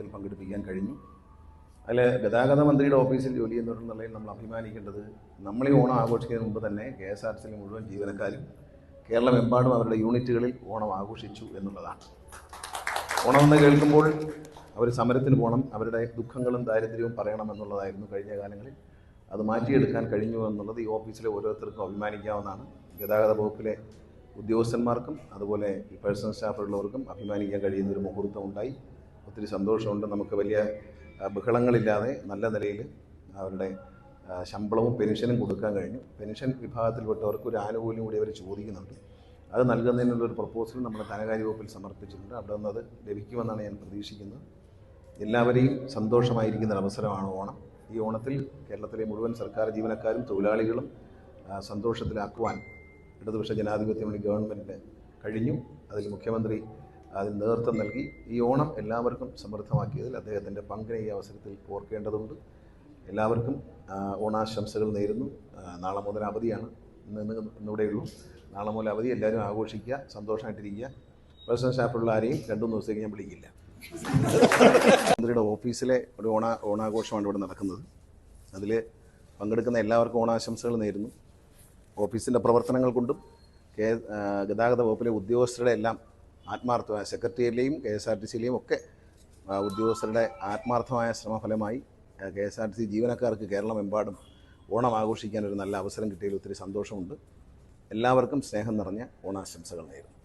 ഓണത്തിൽ പങ്കെടുപ്പിക്കാൻ കഴിഞ്ഞു. അതിൽ ഗതാഗത മന്ത്രിയുടെ ഓഫീസിൽ ജോലി ചെയ്യുന്നവരെന്നുള്ളതിൽ നമ്മൾ അഭിമാനിക്കേണ്ടത് നമ്മൾ ഈ ഓണം ആഘോഷിക്കുന്നതിന് മുമ്പ് തന്നെ കെ എസ് ആർ സിയിലെ മുഴുവൻ ജീവനക്കാരും കേരളമെമ്പാടും അവരുടെ യൂണിറ്റുകളിൽ ഓണം ആഘോഷിച്ചു എന്നുള്ളതാണ്. ഓണം എന്ന് കേൾക്കുമ്പോൾ അവർ സമരത്തിന് പോകണം അവരുടെ ദുഃഖങ്ങളും ദാരിദ്ര്യവും പറയണമെന്നുള്ളതായിരുന്നു കഴിഞ്ഞ കാലങ്ങളിൽ. അത് മാറ്റിയെടുക്കാൻ കഴിഞ്ഞു എന്നുള്ളത് ഈ ഓഫീസിലെ ഓരോരുത്തർക്കും അഭിമാനിക്കാവുന്നതാണ്. ഗതാഗത വകുപ്പിലെ ഉദ്യോഗസ്ഥന്മാർക്കും അതുപോലെ ഈ പേഴ്സണൽ സ്റ്റാഫുള്ളവർക്കും അഭിമാനിക്കാൻ കഴിയുന്ന ഒരു മുഹൂർത്തം ഉണ്ടായി. ഒത്തിരി സന്തോഷമുണ്ട്. നമുക്ക് വലിയ ബഹളങ്ങളില്ലാതെ നല്ല നിലയിൽ അവരുടെ ശമ്പളവും പെൻഷനും കൊടുക്കാൻ കഴിഞ്ഞു. പെൻഷൻ വിഭാഗത്തിൽപ്പെട്ടവർക്ക് ഒരു ആനുകൂല്യം കൂടി അവർ ചോദിക്കുന്നുണ്ട്. അത് നൽകുന്നതിനുള്ള ഒരു പ്രപ്പോസൽ നമ്മൾ ധനകാര്യ വകുപ്പിൽ സമർപ്പിച്ചിട്ടുണ്ട്. അവിടെ നിന്ന് അത് ലഭിക്കുമെന്നാണ് ഞാൻ പ്രതീക്ഷിക്കുന്നത്. എല്ലാവരെയും സന്തോഷമായിരിക്കുന്ന ഒരു അവസരമാണ് ഓണം. ഈ ഓണത്തിൽ കേരളത്തിലെ മുഴുവൻ സർക്കാർ ജീവനക്കാരും തൊഴിലാളികളും സന്തോഷത്തിലാക്കുവാൻ ഇടതുപക്ഷ ജനാധിപത്യ മുന്നണി ഗവൺമെന്റ് കഴിഞ്ഞു. അതിൽ മുഖ്യമന്ത്രി അതിന് നേതൃത്വം നൽകി ഈ ഓണം എല്ലാവർക്കും സമൃദ്ധമാക്കിയതിൽ അദ്ദേഹത്തിന്റെ പങ്കിനെ ഈ അവസരത്തിൽ ഓർക്കേണ്ടതുണ്ട്. എല്ലാവർക്കും ഓണാശംസകൾ നേരുന്നു. നാളെ മുതൽ അവധിയാണ്. ഇന്ന് ഇന്നിവിടെയുള്ളൂ നാളെ മുതൽ അവധി. എല്ലാവരും ആഘോഷിക്കുക സന്തോഷമായിട്ടിരിക്കുക. പേഴ്സണൽ സ്റ്റാഫുള്ള ആരെയും രണ്ടു മൂന്ന് ദിവസത്തേക്ക് ഞാൻ വിളിക്കില്ല. മന്ത്രിയുടെ ഓഫീസിലെ ഒരു ഓണ ഓണാഘോഷമാണ് ഇവിടെ നടക്കുന്നത്. അതിൽ പങ്കെടുക്കുന്ന എല്ലാവർക്കും ഓണാശംസകൾ നേരുന്നു. ഓഫീസിന്റെ പ്രവർത്തനങ്ങൾ കൊണ്ടും കെ ഗതാഗത വകുപ്പിലെ ഉദ്യോഗസ്ഥരുടെ എല്ലാം ആത്മാർത്ഥമായ സെക്രട്ടറിയിലെയും കെ എസ് ആർ ടി സിയിലെയും ഒക്കെ ഉദ്യോഗസ്ഥരുടെ ആത്മാർത്ഥമായ ശ്രമഫലമായി K S R T C ജീവനക്കാർക്ക് കേരളമെമ്പാടും ഓണം ആഘോഷിക്കാൻ ഒരു നല്ല അവസരം കിട്ടിയതിൽ ഒത്തിരി സന്തോഷമുണ്ട്. എല്ലാവർക്കും സ്നേഹം നിറഞ്ഞ ഓണാശംസകൾ നേരുന്നു.